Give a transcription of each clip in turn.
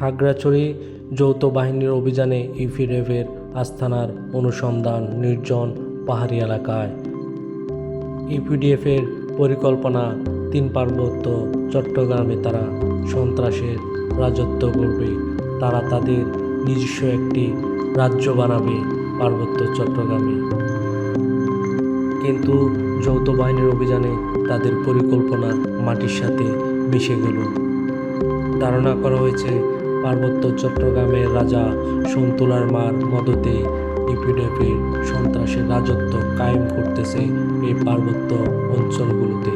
খাগড়াছড়ি যৌথ বাহিনীর অভিযানে ইপিডেফের আস্থানার অনুসন্ধান নির্জন পাহাড়ি এলাকায়। ইপিডিএফের পরিকল্পনা তিন পার্বত্য চট্টগ্রামে তারা সন্ত্রাসের রাজত্ব করবে। তারা তাদের নিজস্ব একটি রাজ্য বানাবে পার্বত্য চট্টগ্রামে। কিন্তু যৌথ বাহিনীর অভিযানে তাদের পরিকল্পনা মাটির সাথে মিশে গেল। ধারণা করা হয়েছে পার্বত্য চট্টগ্রামের রাজা সন্তুলার মার মদতে ইপিডেফের সন্ত্রাসের রাজত্ব কায়েম করতেছে এই পার্বত্য অঞ্চলগুলোতে।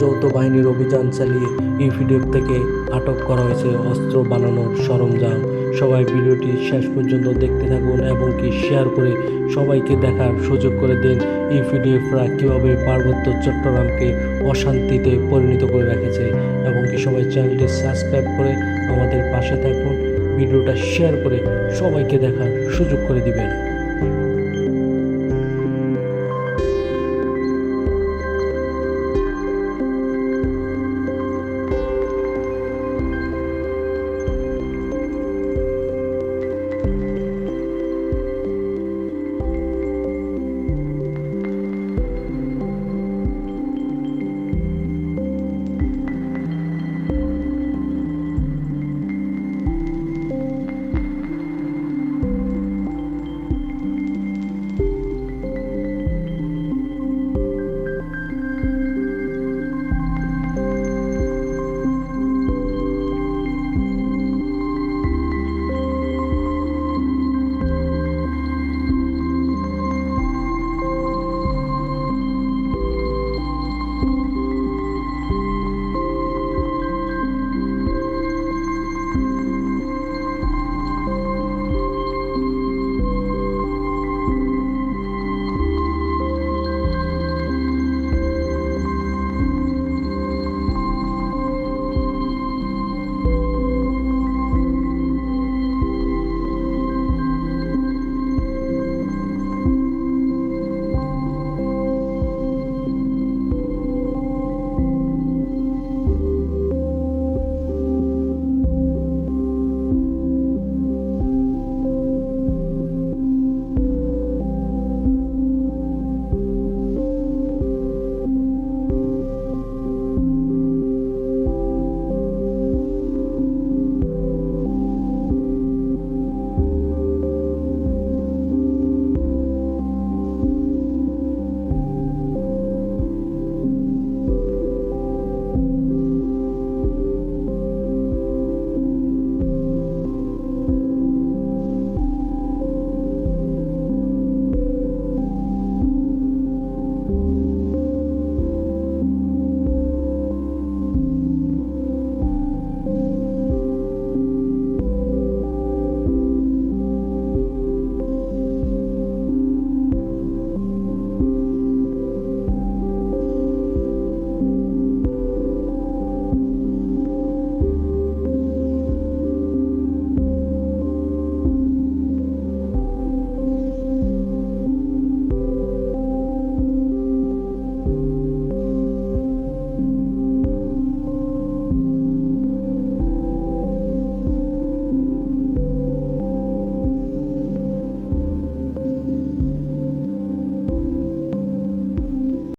যৌথ বাহিনীর অভিযান চালিয়ে ইপিডিএফ থেকে আটক করা হয়েছে অস্ত্র বানানোর সরঞ্জাম। সবাই ভিডিওটি শেষ পর্যন্ত দেখতে থাকুন এবং কি শেয়ার করে সবাইকে দেখার সুযোগ করে দিন ইপিডিএফরা কীভাবে পার্বত্য চট্টগ্রামকে অশান্তিতে পরিণত করে রেখেছে এবং সবাই চ্যানেলটি সাবস্ক্রাইব করে আমাদের পাশে থাকুন। ভিডিওটা শেয়ার করে সবাইকে দেখার সুযোগ করে দিবেন।